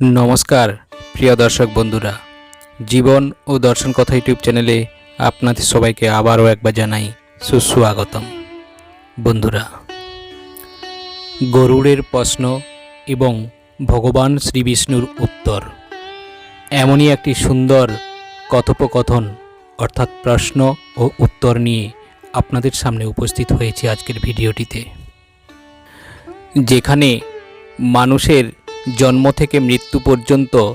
নমস্কার, প্রিয় দর্শক বন্ধুরা। জীবন ও দর্শন কথা ইউটিউব চ্যানেলে আপনাদের সবাইকে আবারও একবার জানাই সুস্বাগতম। বন্ধুরা, গরুড়ের প্রশ্ন এবং ভগবান শ্রী বিষ্ণুর উত্তর। এমনই একটি সুন্দর কথোপকথন, অর্থাৎ প্রশ্ন ও উত্তর নিয়ে আপনাদের সামনে উপস্থিত হয়েছে আজকের ভিডিওটিতে। যেখানে মানুষের জন্ম থেকে মৃত্যু পর্যন্ত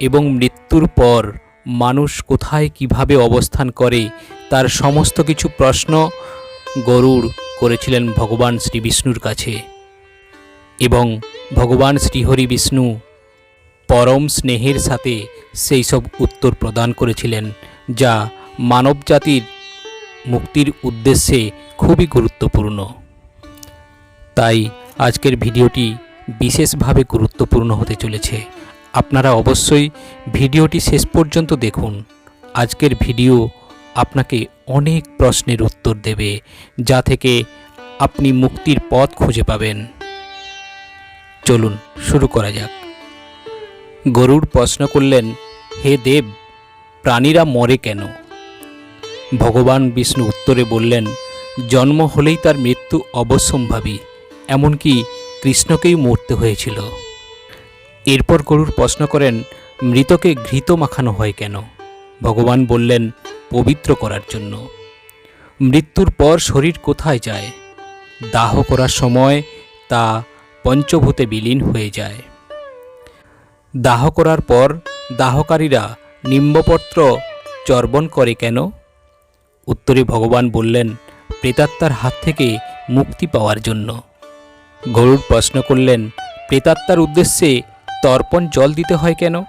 এবং মৃত্যুর পর মানুষ কোথায় কীভাবে অবস্থান করে তার সমস্ত কিছু প্রশ্ন গরুড় করেছিলেন ভগবান শ্রী বিষ্ণুর কাছে। এবং ভগবান শ্রীহরি বিষ্ণু পরম স্নেহের সাথে সেই সব উত্তর প্রদান করেছিলেন, যা মানব জাতির মুক্তির উদ্দেশ্যে খুবই গুরুত্বপূর্ণ। তাই আজকের ভিডিওটি বিশেষভাবে গুরুত্বপূর্ণ হতে চলেছে। আপনারা অবশ্যই ভিডিওটি শেষ পর্যন্ত দেখুন। আজকের ভিডিও আপনাকে অনেক প্রশ্নের উত্তর দেবে, যা থেকে আপনি মুক্তির পথ খুঁজে পাবেন। চলুন, শুরু করা যাক। গরুড় প্রশ্ন করলেন, হে দেব, প্রাণীরা মরে কেন? ভগবান বিষ্ণু উত্তরে বললেন, জন্ম হলেই তার মৃত্যু অবশ্যম্ভাবী, এমনকি কৃষ্ণকেই মরতে হয়েছিল। এরপর গরুর প্রশ্ন করেন, মৃতকে ঘৃত মাখানো হয় কেন? ভগবান বললেন, পবিত্র করার জন্য। মৃত্যুর পর শরীর কোথায় যায়? দাহ করার সময় তা পঞ্চভূতে বিলীন হয়ে যায়। দাহ করার পর দাহকারীরা নিম্বপত্র চর্বণ করে কেন? উত্তরে ভগবান বললেন, প্রেতাত্মার হাত থেকে মুক্তি পাওয়ার জন্য। গরুর প্রশ্ন করলেন, প্রেতাত্মার উদ্দেশ্যে তর্পণ জল দিতে হয় কেন?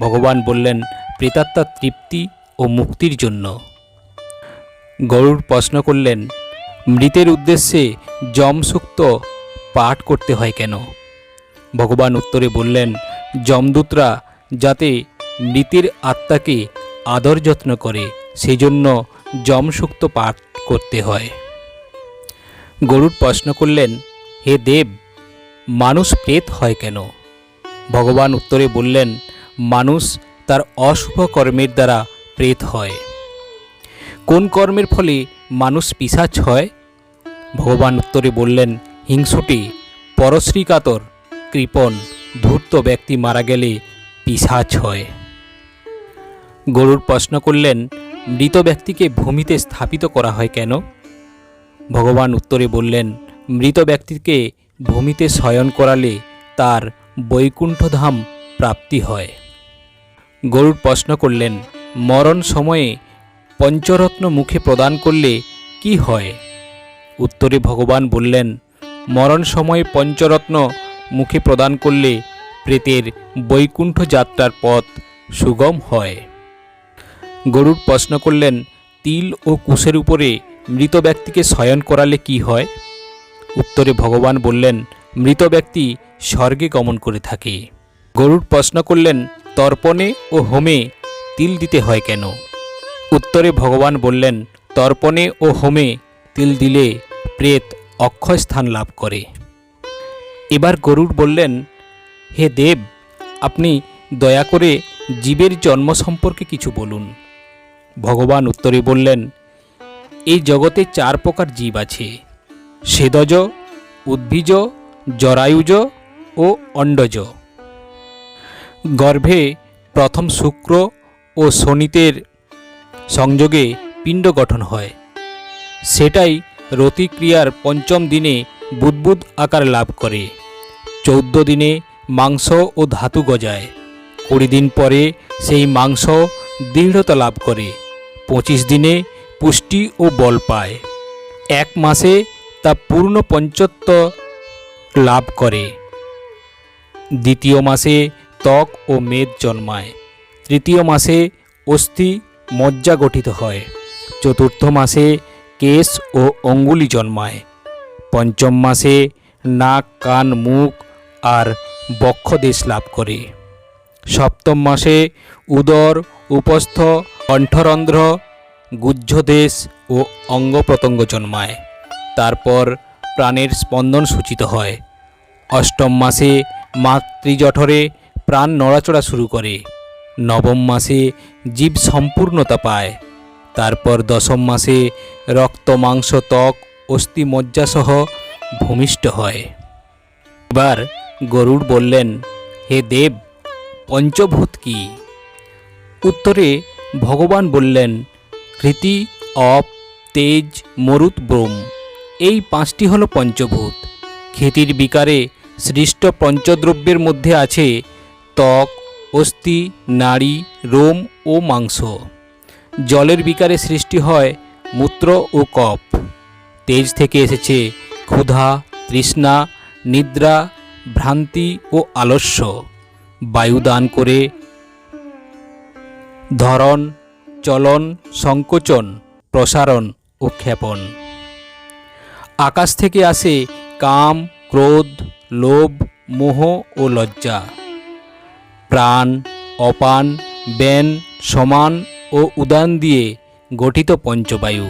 ভগবান বললেন প্রেতাত্মার তৃপ্তি ও মুক্তির জন্য। গরুর প্রশ্ন করলেন, মৃতের উদ্দেশ্যে যমসুক্ত পাঠ করতে হয় কেন? ভগবান উত্তরে বললেন, যমদূতরা যাতে মৃতের আত্মাকে আদর যত্ন করে সেই জন্য যমসুক্ত পাঠ করতে হয়। গরুর প্রশ্ন করলেন হে দেব, মানুষ প্রেত হয় কেন? ভগবান উত্তরে বললেন, মানুষ তার অশুভ কর্মের দ্বারা প্রেত হয়। কোন কর্মের ফলে মানুষ পিসাচ হয়? ভগবান উত্তরে বললেন, হিংসুটি, পরশ্রীকাতর, কৃপণ, ধূর্ত ব্যক্তি মারা গেলে পিসাচ হয়। গরুর প্রশ্ন করলেন, মৃত ব্যক্তিকে ভূমিতে স্থাপিত করা হয় কেন? ভগবান উত্তরে বললেন মৃত ব্যক্তিকে ভূমিতে শয়ন করালে তার বৈকুণ্ঠধাম প্রাপ্তি হয়। গরুর প্রশ্ন করলেন, মরণ সময়ে পঞ্চরত্ন মুখে প্রদান করলে কি হয়? উত্তরে ভগবান বললেন, মরণ সময়ে পঞ্চরত্ন মুখে প্রদান করলে প্রেতের বৈকুণ্ঠ যাত্রার পথ সুগম হয়। গরুর প্রশ্ন করলেন, তিল ও কুশের উপরে মৃত ব্যক্তিকে শয়ন করালে কি হয়? উত্তরে ভগবান বললেন, মৃত ব্যক্তি স্বর্গে গমন করে থাকে। গরুর প্রশ্ন করলেন, তর্পণে ও হোমে তিল দিতে হয় কেন? উত্তরে ভগবান বললেন, তর্পণে ও হোমে তিল দিলে প্রেত অক্ষয় স্থান লাভ করে। এবার গরুর বললেন, হে দেব, আপনি দয়া করে জীবের জন্ম সম্পর্কে কিছু বলুন। ভগবান উত্তরে বললেন, এই জগতে চার প্রকার জীব আছে। সেদজ, উদ্ভিজ, জরায়ুজ ও অণ্ডজ গর্ভে প্রথম শুক্র ও শনিতের সংযোগে পিণ্ড গঠন হয়। সেটাই রতিক্রিয়ার পঞ্চম দিনে বুদ্বুদ আকার লাভ করে। চৌদ্দ দিনে মাংস ও ধাতু গজায়। কুড়ি দিন পরে সেই মাংস দৃঢ়তা লাভ করে। পঁচিশ দিনে পুষ্টি ও বল পায়। এক মাসে তা পূর্ণ পঞ্চত্ব লাভ করে। দ্বিতীয় মাসে ত্বক ও মেদ জন্মায়। তৃতীয় মাসে অস্থি মজ্জা গঠিত হয়। চতুর্থ মাসে কেশ ও অঙ্গুলি জন্মায়। পঞ্চম মাসে নাক, কান, মুখ আর বক্ষদেশ লাভ করে। সপ্তম মাসে উদর, উপস্থ, কণ্ঠরন্ধ্র, গুহ্যদেশ ও অঙ্গ প্রত্যঙ্গ জন্মায়। তারপর প্রাণের স্পন্দন সূচিত হয়। অষ্টম মাসে মাতৃজঠরে প্রাণ নড়াচড়া শুরু করে। নবম মাসে জীব সম্পূর্ণতা পায়। তারপর দশম মাসে রক্ত, মাংস, ত্বক, অস্থি, মজ্জাসহ ভূমিষ্ঠ হয়। এবার গরুড় বললেন, হে দেব, পঞ্চভূত কি? উত্তরে ভগবান বললেন, কৃতি, অপ, তেজ মরুত ব্রোম এই পাঁচটি হলো পঞ্চভূত। খ্যাতির বিকারে সৃষ্ট পঞ্চদ্রব্যের মধ্যে আছে ত্বক, অস্থি, নাড়ি, রোম ও মাংস। জলের বিকারে সৃষ্টি হয় মূত্র ও কপ তেজ থেকে এসেছে ক্ষুধা, তৃষ্ণা, নিদ্রা, ভ্রান্তি ও আলস্য। বায়ু দান করে ধরন, চলন, সংকোচন, প্রসারণ ও ক্ষেপণ। আকাশ থেকে আসে কাম, ক্রোধ, লোভ, মোহ ও লজ্জা। প্রাণ, অপান ব্যান সমান ও উদান দিয়ে গঠিত পঞ্চবায়ু,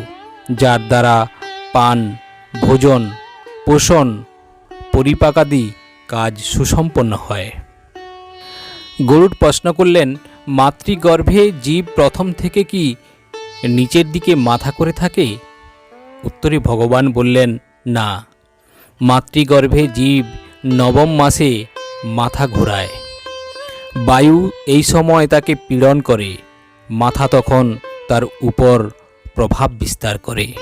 যার দ্বারা পান, ভোজন, পোষণ, পরিপাকাদি কাজ সুসম্পন্ন হয়। গরুড প্রশ্ন করলেন, মাতৃগর্ভে জীব প্রথম থেকে কি নিচের দিকে মাথা করে থাকে? উত্তরে ভগবান বললেন, না, মাতৃগর্ভে জীব নবম মাসে মাথা ঘোরায়। বায়ু এই সময় তাকে পীড়ন করে, মাথা তখন তার উপর প্রভাব বিস্তার করে।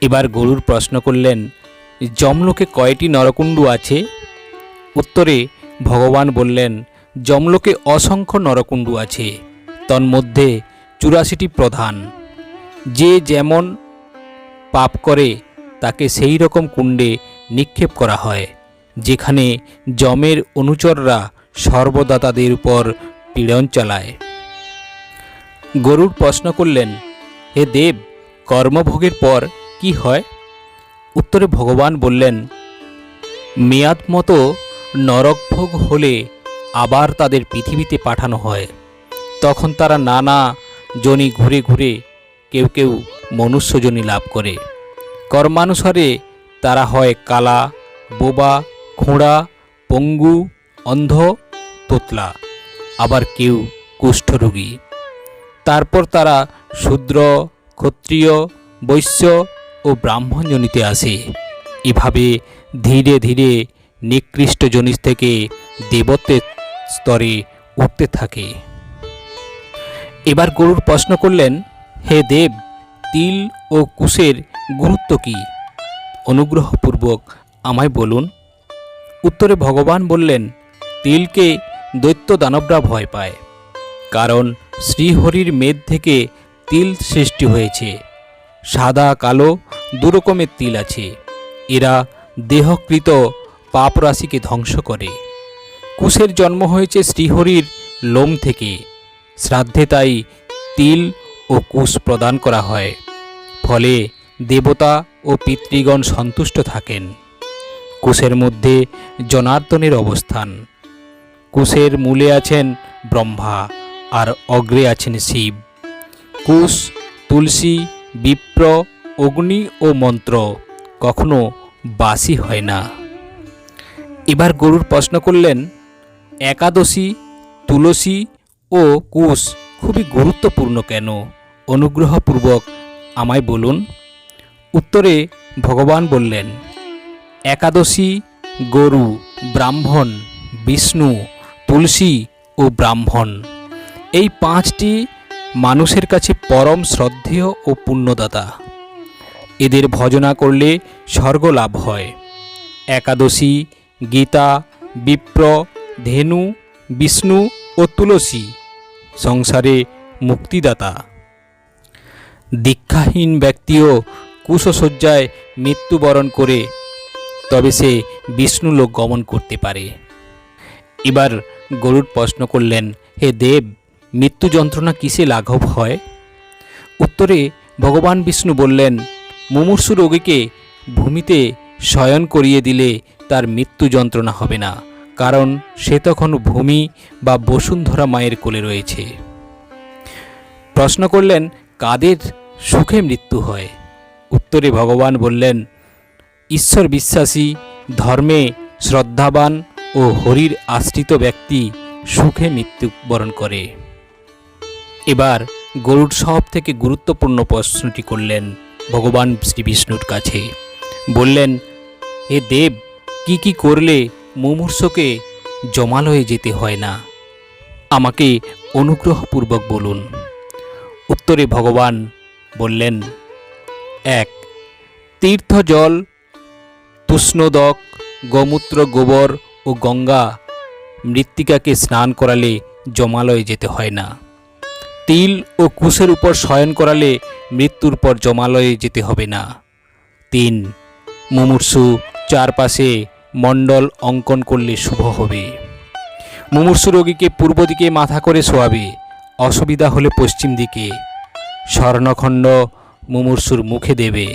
এবার গরুর প্রশ্ন করলেন, যমলোকে কয়টি নরকুণ্ডু আছে? উত্তরে ভগবান বললেন, যমলোকে অসংখ্য নরকুণ্ডু আছে, তন্মধ্যে চুরাশিটি প্রধান। যে যেমন পাপ করে, তাকে সেই রকম কুণ্ডে নিক্ষেপ করা হয়, যেখানে যমের অনুচররা সর্বদা তাদের উপর পীড়ন চালায়। গরুর প্রশ্ন করলেন, হে দেব, কর্মভোগের পর কি হয়? উত্তরে ভগবান বললেন, মেয়াদ মতো নরকভোগ হলে আবার তাদের পৃথিবীতে পাঠানো হয়। তখন তারা নানা জনি ঘুরে ঘুরে কেউ কেউ মনুষ্যজনী লাভ করে। কর্মানুসারে তারা হয় কালা, বোবা, খোঁড়া, পঙ্গু, অন্ধ, তোতলা, আবার কেউ কুষ্ঠরোগী। তারপর তারা শূদ্র, ক্ষত্রিয়, বৈশ্য ও ব্রাহ্মণজনিতে আসে। এভাবে ধীরে ধীরে নিকৃষ্ট জনিস থেকে দেবত্বের স্তরে উঠতে থাকে। এবার গরুর প্রশ্ন করলেন হে দেব, তিল ও কুশের গুরুত্ব কি? অনুগ্রহপূর্বক আমায় বলুন। উত্তরে ভগবান বললেন, তিলকে দৈত্য দানবরা ভয় পায়, কারণ শ্রীহরির মেদ থেকে তিল সৃষ্টি হয়েছে। সাদা, কালো, দুরকমের তিল আছে। এরা দেহকৃত পাপ রাশিকে ধ্বংস করে। কুশের জন্ম হয়েছে শ্রীহরির লোম থেকে। শ্রাদ্ধে তাই তিল ও কুশ প্রদান করা হয়। ফলে দেবতা ও পিতৃগণ সন্তুষ্ট থাকেন। কুশের মধ্যে জনার্দনের অবস্থান। কুশের মূলে আছেন ব্রহ্মা আর অগ্রে আছেন শিব। কুশ, তুলসী, বিপ্র, অগ্নি ও মন্ত্র কখনো বাসি হয় না। এবার গরুর প্রশ্ন করলেন, একাদশী, তুলসী ও কুশ খুবই গুরুত্বপূর্ণ কেন? অনুগ্রহপূর্বক আমায় বলুন। উত্তরে ভগবান বললেন, একাদশী, গরু, ব্রাহ্মণ, বিষ্ণু, তুলসী ও ব্রাহ্মণ, এই পাঁচটি মানুষের কাছে পরম শ্রদ্ধেয় ও পুণ্যদাতা। এদের ভজনা করলে স্বর্গ লাভ হয়। একাদশী, গীতা, বিপ্র, ধেনু, বিষ্ণু ও তুলসী সংসারে মুক্তিদাতা। দীক্ষাহীন ব্যক্তিও কুশশয্যায় মৃত্যুবরণ করে, তবে সে বিষ্ণুলোক গমন করতে পারে। এবার গরুর প্রশ্ন করলেন, হে দেব, মৃত্যু যন্ত্রণা কিসে লাঘব হয়? উত্তরে ভগবান বিষ্ণু বললেন, মুমূর্ষু রোগীকে ভূমিতে শয়ন করিয়ে দিলে তার মৃত্যু যন্ত্রণা হবে না। কারণ সে তখন ভূমি বা বসুন্ধরা মায়ের কোলে রয়েছে। প্রশ্ন করলেন, কাদের সুখে মৃত্যু হয়? উত্তরে ভগবান বললেন, ঈশ্বর বিশ্বাসী, ধর্মে শ্রদ্ধাবান ও হরির আশ্রিত ব্যক্তি সুখে মৃত্যুবরণ করে। এবার গরুড সব থেকে গুরুত্বপূর্ণ প্রশ্নটি করলেন ভগবান শ্রী বিষ্ণুর কাছে। বললেন হে দেব, কি কি করলে মুমূর্ষকে জমালয়ে যেতে হয় না। আমাকে অনুগ্রহপূর্বক বলুন। উত্তরে ভগবান বললেন, এক তীর্থ জল তুষ্ণদক, গোমূত্র গোবর ও গঙ্গা মৃত্তিকাকে স্নান করালে জমালয়ে যেতে হয় না। তিল ও কুশের উপর শয়ন করালে মৃত্যুর পর জমালয়ে যেতে হবে না। তিন, মুমূর্ষু চারপাশে মণ্ডল অঙ্কন করলে শুভ হবে। মুমূর্ষু রোগীকে পূর্ব দিকে মাথা করে শোয়াবে, অসুবিধা হলে পশ্চিম দিকে। স্বর্ণখণ্ড মুমূর্ষুর মুখে দেবে।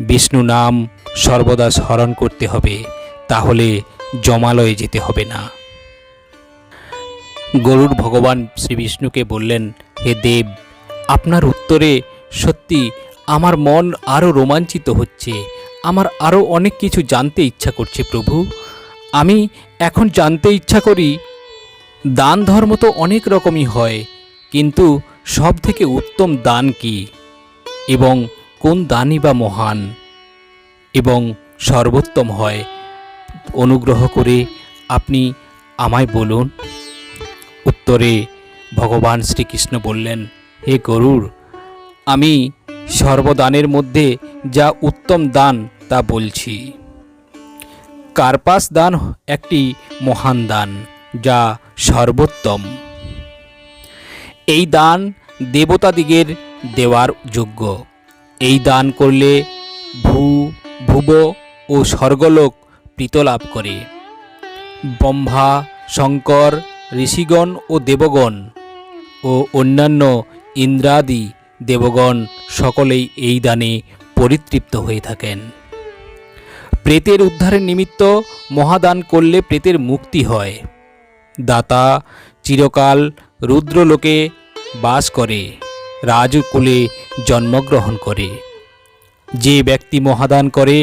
বিষ্ণু নাম সর্বদা স্মরণ করতে হবে, তাহলে জমালয়ে যেতে হবে না। গরুড় ভগবান শ্রী বিষ্ণুকে বললেন, হে দেব, আপনার উত্তরে সত্যি আমার মন আরও রোমাঞ্চিত হচ্ছে। আমার আরও অনেক কিছু জানতে ইচ্ছা করছে প্রভু। আমি এখন জানতে ইচ্ছা করি, দান ধর্ম তো অনেক রকমই হয়, কিন্তু সব থেকে উত্তম দান কি? এবং কোন দানই বা মহান? এবং সর্বোত্তম হয়, অনুগ্রহ করে আপনি আমায় বলুন। উত্তরে ভগবান শ্রীকৃষ্ণ বললেন, হে গরুর, আমি সর্বদানের মধ্যে যা উত্তম দান তা বলছি। কার্পাস দান একটি মহান দান, যা সর্বোত্তম। এই দান দেবতাদিগের দেওয়ার যোগ্য। এই দান করলে ভূ, ভুব ও স্বর্গলোক প্রীতলাভ করে। ব্রহ্মা, শঙ্কর, ঋষিগণ ও দেবগণ ও অন্যান্য ইন্দ্রাদি দেবগণ সকলেই এই দানে পরিতৃপ্ত হয়ে থাকেন। প্রেতের উদ্ধারের নিমিত্ত মহাদান করলে প্রেতের মুক্তি হয়। দাতা চিরকাল রুদ্রলোকে বাস করে, রাজকুলে জন্মগ্রহণ করে। যে ব্যক্তি মহাদান করে,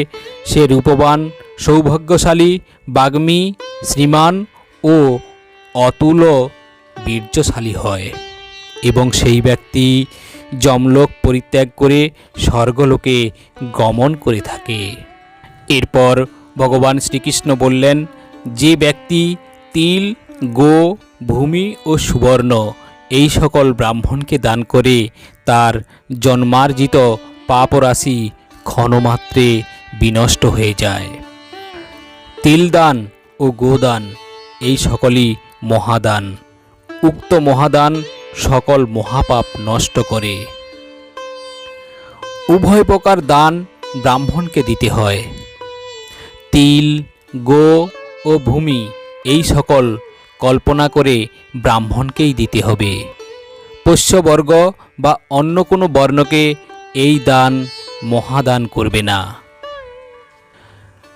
সে রূপবান, সৌভাগ্যশালী, বাগ্মী, শ্রীমান ও অতুল বীর্যশালী হয় এবং সেই ব্যক্তি যমলোক পরিত্যাগ করে স্বর্গলোকে গমন করে থাকে। এরপর ভগবান শ্রীকৃষ্ণ বললেন, যে ব্যক্তি তিল, গো, ভূমি ও সুবর্ণ এই সকল ব্রাহ্মণকে দান করে, তার জন্মার্জিত পাপরাশি ক্ষণমাত্রে বিনষ্ট হয়ে যায়। তিলদান ও গোদান এই সকলই মহাদান। উক্ত মহাদান সকল মহাপাপ নষ্ট করে। উভয় প্রকার দান ব্রাহ্মণকে দিতে হয়। তিল, গো ও ভূমি এই সকল কল্পনা করে ব্রাহ্মণকেই দিতে হবে। পোষ্যবর্গ বা অন্য কোনো বর্ণকে এই দান মহাদান করবে না।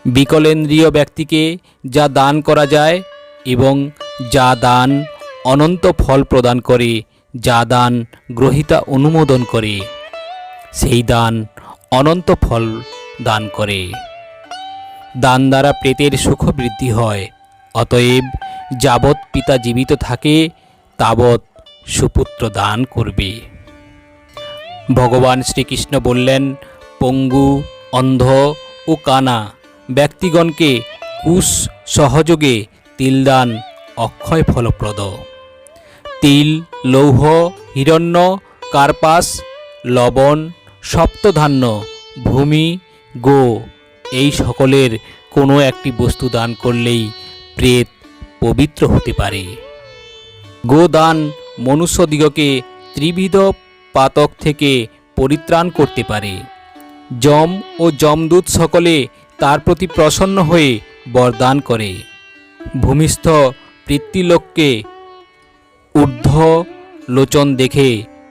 বিকলেন্দ্রীয় ব্যক্তিকে যা দান করা যায় এবং যা দান অনন্ত ফল প্রদান করে, যা দান গ্রহিতা অনুমোদন করে। সেই দান অনন্ত ফল দান করে। দান দ্বারা প্রেতের সুখ বৃদ্ধি হয়, অতএব যাবৎ পিতা জীবিত থাকে, তাবৎ সুপুত্র দান করবে। ভগবান শ্রীকৃষ্ণ বললেন, পঙ্গু, অন্ধ ও কানা ব্যক্তিগণকে কুশ সহযোগে তিলদান অক্ষয় ফলপ্রদ তিল, লৌহ, হিরণ্য, কার্পাস, লবণ, সপ্তধান্য, ভূমি, গো এই সকলের কোনো একটি বস্তু দান করলেই প্রেত পবিত্র হতে পারে। গোদান মনুষ্যদিগকে ত্রিবিধ পাতক থেকে পরিত্রাণ করতে পারে। যম ও যমদূত সকলে তার প্রতি প্রসন্ন হয়ে বরদান করে। ভূমিস্থ পিতৃলোককে ঊর্ধ্ব লোচন দেখে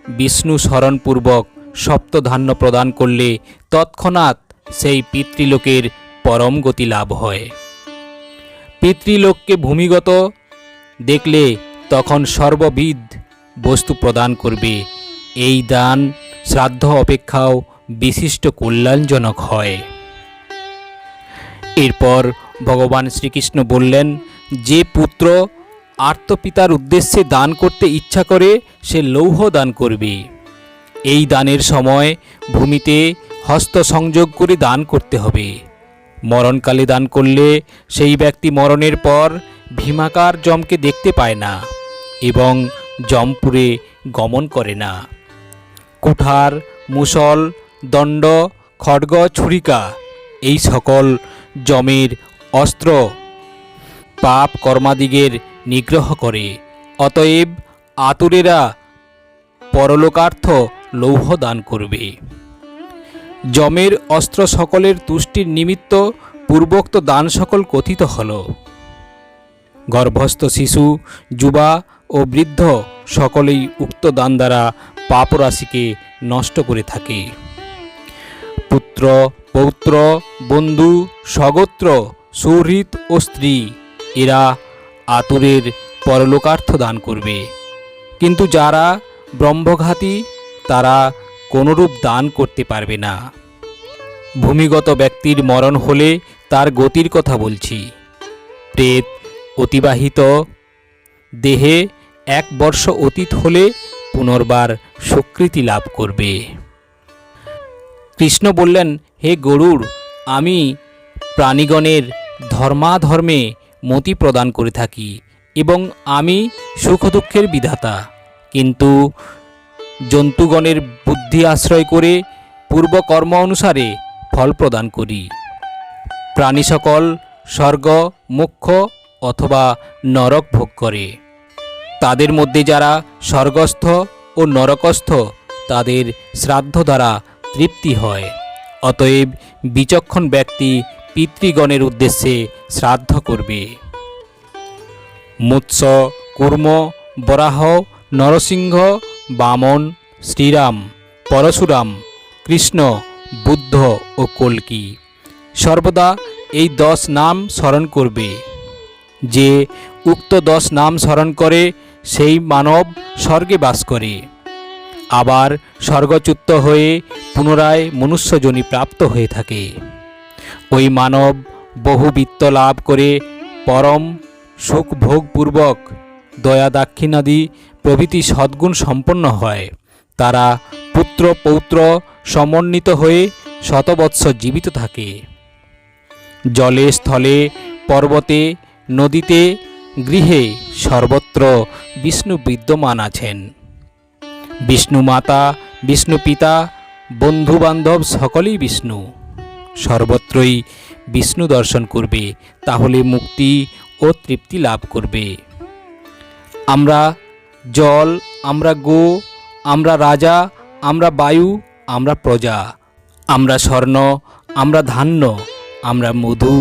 বিষ্ণু স্মরণপূর্বক সপ্তধান্য প্রদান করলে তৎক্ষণাৎ সেই পিতৃলোকের পরম গতি লাভ হয়। পিতৃলোককে ভূমিগত দেখলে তখন সর্ববিধ বস্তু প্রদান করবে। এই দান শ্রাদ্ধ অপেক্ষাও বিশিষ্ট কল্যাণজনক হয়। এরপর ভগবান শ্রীকৃষ্ণ বললেন, যে পুত্র আর্তপিতার উদ্দেশ্যে দান করতে ইচ্ছা করে সে লৌহ দান করবে। এই দানের সময় ভূমিতে হস্ত সংযোগ করে দান করতে হবে। মরণকালে দান করলে সেই ব্যক্তি মরণের পর ভীমাকার জমকে দেখতে পায় না এবং জমপুরে গমন করে না। কুঠার, মুসল, দণ্ড, খড়গ, ছুরিকা এই সকল জমের অস্ত্র পাপ কর্মাদিগের নিগ্রহ করে। অতএব আতুরেরা পরলোকার্থ লৌহ দান করবে। জমের অস্ত্র সকলের তুষ্টির নিমিত্ত পূর্বোক্ত দান সকল কথিত হল। গর্ভস্থ শিশু, যুবা ও বৃদ্ধ সকলেই উক্ত দান দ্বারা পাপরাশিকে নষ্ট করে থাকে। পুত্র, পৌত্র, বন্ধু স্বগোত্র সুহৃত ও স্ত্রী, এরা আতুরের পরলোকার্থ দান করবে। কিন্তু যারা ব্রহ্মঘাতী, তারা কোনরূপ দান করতে পারবে না। ভূমিগত ব্যক্তির মরণ হলে তার গতির কথা বলছি। প্রেত অতিবাহিত, দেহে এক বর্ষ অতীত হলে পুনর্বার স্বীকৃতি লাভ করবে। কৃষ্ণ বললেন, হে গরুর আমি প্রাণীগণের ধর্মাধর্মে মতি প্রদান করে থাকি এবং আমি সুখ দুঃখের বিধাতা। কিন্তু জন্তুগণের বুদ্ধি আশ্রয় করে পূর্বকর্ম অনুসারে ফল প্রদান করি। প্রাণী সকল স্বর্গ মুখ্য অথবা নরক ভোগ করে। তাদের মধ্যে যারা স্বর্গস্থ ও নরকস্থ, তাদের শ্রাদ্ধ দ্বারা তৃপ্তি হয়। অতএব বিচক্ষণ ব্যক্তি পিতৃগণের উদ্দেশ্যে শ্রাদ্ধ করবে। মৎস্য কুর্ম, বরাহ, নরসিংহ, বামন, শ্রীরাম, পরশুরাম, কৃষ্ণ, বুদ্ধ ও কল্কি। সর্বদা এই দশ নাম স্মরণ করবে। যে উক্ত দশ নাম স্মরণ করে, সেই মানব স্বর্গে বাস করে। আবার স্বর্গচ্যুত হয়ে পুনরায় মনুষ্যজনী প্রাপ্ত হয়ে থাকে। ওই মানব বহু বিত্ত লাভ করে পরম সুখ ভোগপূর্বক দয়া দাক্ষিণাদি প্রভৃতি সদ্গুণ সম্পন্ন হয়। তারা পুত্র পৌত্র সমন্বিত হয়ে শতবৎসর জীবিত থাকে। জলে স্থলে পর্বতে নদীতে গৃহে সর্বত্র বিষ্ণু বিদ্যমান আছেন। বিষ্ণু মাতা, বিষ্ণু পিতা বন্ধু বান্ধব সকলেই বিষ্ণু। সর্বত্রই বিষ্ণু দর্শন করবে, তাহলে মুক্তি ও তৃপ্তি লাভ করবে। আমরা জল, আমরা গো, আমরা রাজা, আমরা বায়ু, আমরা প্রজা, আমরা স্বর্ণ, আমরা ধান্য, আমরা মধু,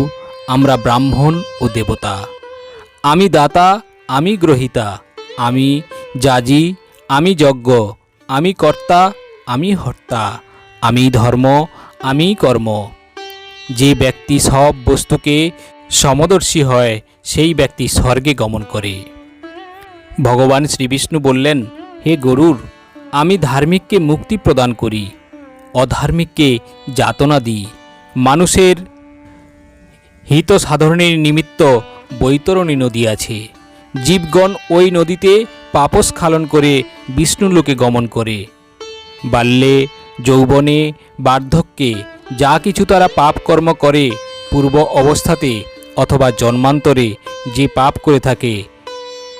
আমরা ব্রাহ্মণ ও দেবতা। আমি দাতা, আমি গ্রহিতা, আমি যাজি আমি যজ্ঞ, আমি কর্তা, আমি হর্তা, আমি ধর্ম, আমি কর্ম। যে ব্যক্তি সব বস্তুকে সমদর্শী হয় সেই ব্যক্তি স্বর্গে গমন করে। ভগবান শ্রীবিষ্ণু বললেন, হে গরুর, আমি ধার্মিককে মুক্তি প্রদান করি, অধার্মিককে যাতনা দিই। মানুষের হিত সাধনের নিমিত্ত বৈতরণী নদী আছে। জীবগণ ওই নদীতে পাপস্খালন করে বিষ্ণুলোকে গমন করে। বাল্যে, যৌবনে, বার্ধক্যে যা কিছু তারা পাপ কর্ম করে, পূর্ব অবস্থাতে অথবা জন্মান্তরে যে পাপ করে থাকে,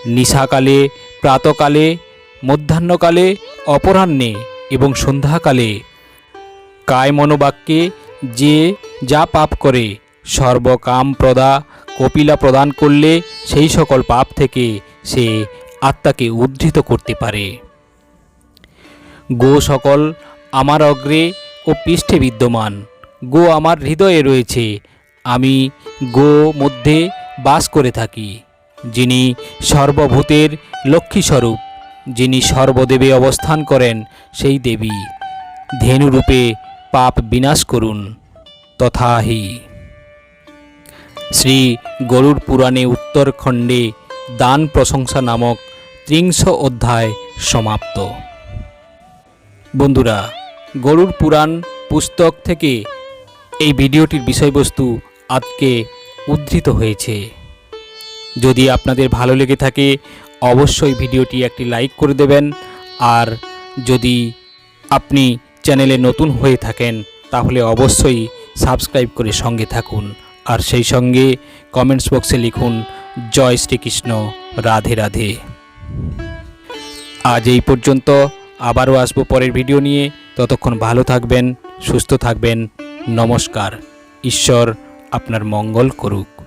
নিশাকালে, প্রাতকালে, মধ্যাহ্নকালে, অপরাহ্নে এবং সন্ধ্যাকালে। কায় মনোবাক্যে যে যা পাপ করে সর্বকাম প্রদা কপিলা প্রদান করলে সেই সকল পাপ থেকে সে আত্মাকে উদ্ধৃত করতে পারে। গো সকল আমার অগ্রে ও পৃষ্ঠে বিদ্যমান, গো আমার হৃদয়ে রয়েছে, আমি গো মধ্যে বাস করে থাকি, যিনি সর্বভূতের লক্ষ্মীস্বরূপ, যিনি সর্বদেবে অবস্থান করেন সেই দেবী, ধেনুরূপে পাপ বিনাশ করুন, তথাহি। শ্রী গরুর পুরাণে উত্তরখণ্ডে দান প্রশংসা নামক ত্রিংশ অধ্যায় সমাপ্ত। বন্ধুরা গরুর পুরাণ পুস্তক থেকে এই ভিডিওটির বিষয়বস্তু আজকে উদ্ধৃত হয়েছে। যদি আপনাদের ভালো লেগে থাকে, অবশ্যই ভিডিওটি একটি লাইক করে দেবেন। আর যদি আপনি চ্যানেলে নতুন হয়ে থাকেন, তাহলে অবশ্যই সাবস্ক্রাইব করে সঙ্গে থাকুন। আর সেই সঙ্গে কমেন্টস বক্সে লিখুন, জয় শ্রীকৃষ্ণ, রাধে রাধে। আজ এই পর্যন্ত আবারও আসব পরের ভিডিও নিয়ে। ততক্ষণ ভালো থাকবেন, সুস্থ থাকবেন। নমস্কার। ঈশ্বর আপনার মঙ্গল করুক।